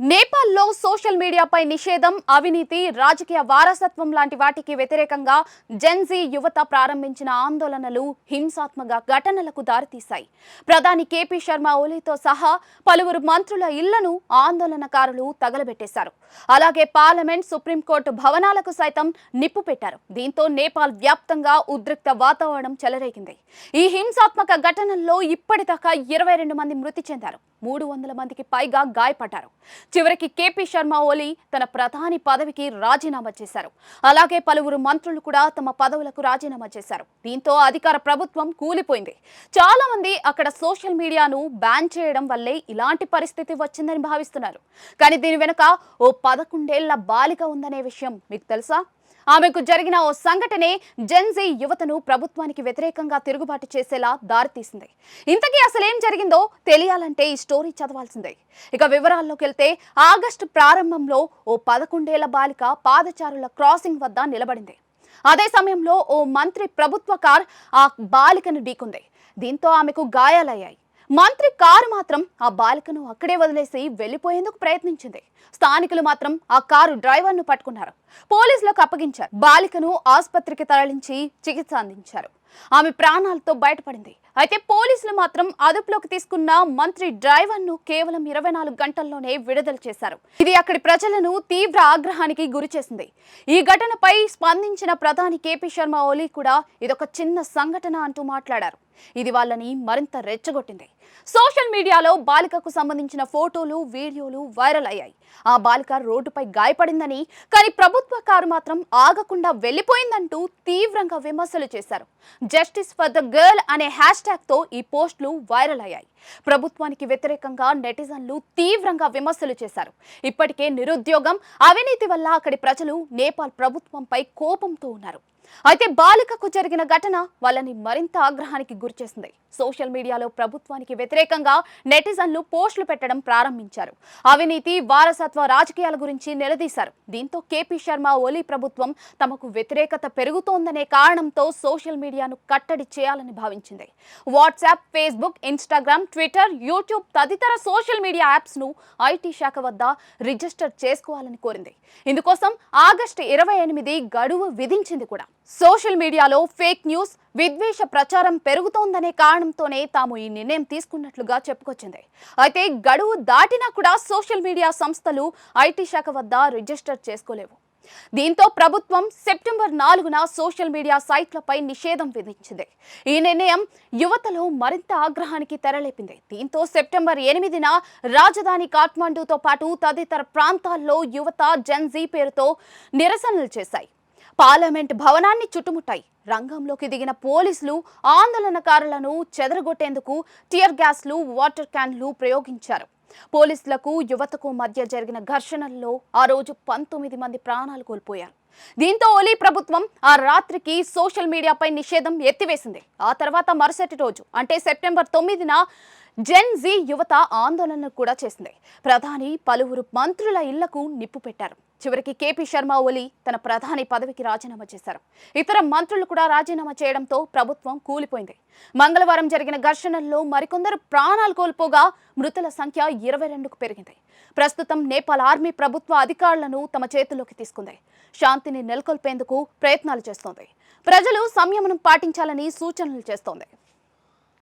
నేపాల్లో సోషల్ మీడియాపై నిషేధం అవినీతి రాజకీయ వారసత్వం లాంటి వాటికి వ్యతిరేకంగా జెన్జీ యువత ప్రారంభించిన ఆందోళనలు హింసాత్మక ఘటనలకు దారితీశాయి. ప్రధాని కేపీ శర్మ ఓలీతో సహా పలువురు మంత్రుల ఇళ్ళను ఆందోళనకారులు తగలబెట్టేశారు. అలాగే పార్లమెంట్ సుప్రీంకోర్టు భవనాలకు సైతం నిప్పు పెట్టారు. దీంతో నేపాల్ వ్యాప్తంగా ఉద్రిక్త వాతావరణం చెలరేగింది. ఈ హింసాత్మక ఘటనల్లో ఇప్పటిదాకా ఇరవై రెండు మంది మృతి చెందారు. మూడు వందల మందికి పైగా గాయపడ్డారు. చివరికి కేపీ శర్మ ఓలీ తన ప్రధాని పదవికి రాజీనామా చేశారు. అలాగే పలువురు మంత్రులు కూడా తమ పదవులకు రాజీనామా చేశారు. దీంతో అధికార ప్రభుత్వం కూలిపోయింది. చాలా మంది అక్కడ సోషల్ మీడియాను బ్యాన్ చేయడం వల్లే ఇలాంటి పరిస్థితి వచ్చిందని భావిస్తున్నారు. కానీ దీని వెనుక ఓ పదకొండేళ్ళ బాలిక ఉందనే విషయం మీకు తెలుసా? ఆమెకు జరిగిన ఓ సంఘటనే జెన్జీ యువతను ప్రభుత్వానికి వ్యతిరేకంగా తిరుగుబాటు చేసేలా దారితీసింది. ఇంతకీ అసలేం జరిగిందో తెలియాలంటే ఈ స్టోరీ చదవాల్సిందే. ఇక వివరాల్లోకి వెళ్తే ఆగస్టు ప్రారంభంలో ఓ పదకొండేళ్ళ బాలిక పాదచారుల క్రాసింగ్ వద్ద నిలబడింది. అదే సమయంలో ఓ మంత్రి ప్రభుత్వ కార్ ఆ బాలికను ఢీకుంది. దీంతో ఆమెకు గాయాలయ్యాయి. మంత్రి కారు మాత్రం ఆ బాలికను అక్కడే వదిలేసి వెళ్ళిపోయేందుకు ప్రయత్నించింది. స్థానికులు మాత్రం ఆ కారు డ్రైవర్ను పట్టుకున్నారు. పోలీసులకు అప్పగించారు. బాలికను ఆసుపత్రికి తరలించి చికిత్స అందించారు. ఆమె ప్రాణాలతో బయటపడింది. అయితే పోలీసులు మాత్రం అదుపులోకి తీసుకున్న మంత్రి డ్రైవర్ను కేవలం ఇరవై నాలుగు గంటల్లోనే విడుదల చేశారు. ఇది అక్కడి ప్రజలను తీవ్ర ఆగ్రహానికి గురి చేసింది. ఈ ఘటనపై స్పందించిన ప్రధాని కేపీ శర్మ ఓలీ కూడా ఇదొక చిన్న సంఘటన అంటూ మాట్లాడారు. ఇది వాళ్ళని మరింత రెచ్చగొట్టింది. సోషల్ మీడియాలో బాలికకు సంబంధించిన ఫోటోలు వీడియోలు వైరల్ అయ్యాయి. ఆ బాలిక రోడ్డుపై గాయపడిందని కానీ ప్రభుత్వ కారు మాత్రం ఆగకుండా వెళ్ళిపోయిందంటూ తీవ్రంగా విమర్శలు చేశారు. Justice for the girl hash hash ట్యాగ్తో ఈ పోస్టులు వైరల్ అయ్యాయి. ప్రభుత్వానికి వ్యతిరేకంగా నెటిజన్లు తీవ్రంగా విమర్శలు చేశారు. ఇప్పటికే నిరుద్యోగం అవినీతి వల్ల అక్కడి ప్రజలు నేపాల్ ప్రభుత్వంపై కోపంతో ఉన్నారు. అయితే బాలికకు జరిగిన ఘటన వాళ్ళని మరింత ఆగ్రహానికి గురిచేసింది. సోషల్ మీడియాలో ప్రభుత్వానికి వ్యతిరేకంగా నెటిజన్లు పోస్టులు పెట్టడం ప్రారంభించారు. అవినీతి వారసత్వ రాజకీయాల గురించి నిలదీశారు. దీంతో కేపీ శర్మ ఓలీ ప్రభుత్వం తమకు వ్యతిరేకత పెరుగుతోందనే కారణంతో సోషల్ మీడియాను కట్టడి చేయాలని భావించింది. WhatsApp Facebook Instagram Twitter YouTube తదితర సోషల్ మీడియా యాప్స్ను ఐటీ శాఖ వద్ద రిజిస్టర్ చేసుకోవాలని కోరింది. ఇందుకోసం ఆగస్టు ఇరవై ఎనిమిది గడువు విధించింది కూడా. సోషల్ మీడియాలో ఫేక్ న్యూస్ విద్వేష ప్రచారం పెరుగుతోందనే కారణంతోనే తాము ఈ నిర్ణయం తీసుకున్నట్లుగా చెప్పుకొచ్చింది. అయితే గడువు దాటినా కూడా సోషల్ మీడియా సంస్థలు ఐటీ శాఖ వద్ద రిజిస్టర్ చేసుకోలేవు. దీంతో ప్రభుత్వం సెప్టెంబర్ నాలుగున సోషల్ మీడియా సైట్లపై నిషేధం విధించింది. ఈ నిర్ణయం యువతలో మరింత ఆగ్రహానికి తెరలేపింది. దీంతో సెప్టెంబర్ ఎనిమిదిన రాజధాని కాఠ్మండూతో పాటు తదితర ప్రాంతాల్లో యువత జెన్జీ పేరుతో నిరసనలు చేశాయి. పార్లమెంట్ భవనాన్ని చుట్టుముట్టాయి. రంగంలోకి దిగిన పోలీసులు ఆందోళనకారులను చెదరగొట్టేందుకు టియర్ గ్యాస్లు వాటర్ క్యాన్లు ప్రయోగించారు. పోలీసులకు యువతకు మధ్య జరిగిన ఘర్షణల్లో ఆ రోజు పంతొమ్మిది మంది ప్రాణాలు కోల్పోయారు. దీంతో ఓలీ ప్రభుత్వం ఆ రాత్రికి సోషల్ మీడియాపై నిషేధం ఎత్తివేసింది. ఆ తర్వాత మరుసటి రోజు అంటే సెప్టెంబర్ తొమ్మిదిన జెన్ జీ యువత ఆందోళన కూడా చేసింది. ప్రధాని పలువురు మంత్రుల ఇళ్ళకు నిప్పు పెట్టారు. చివరికి కేపీ శర్మ ఓలి తన ప్రధాని పదవికి రాజీనామా చేశారు. ఇతర మంత్రులు కూడా రాజీనామా చేయడంతో ప్రభుత్వం కూలిపోయింది. మంగళవారం జరిగిన ఘర్షణల్లో మరికొందరు ప్రాణాలు కోల్పోగా మృతుల సంఖ్య ఇరవై రెండుకు పెరిగింది. ప్రస్తుతం నేపాల్ ఆర్మీ ప్రభుత్వ అధికారులను తమ చేతుల్లోకి తీసుకుంది. శాంతిని నెలకొల్పేందుకు ప్రయత్నాలు చేస్తోంది. ప్రజలు సంయమనం పాటించాలని సూచనలు చేస్తోంది.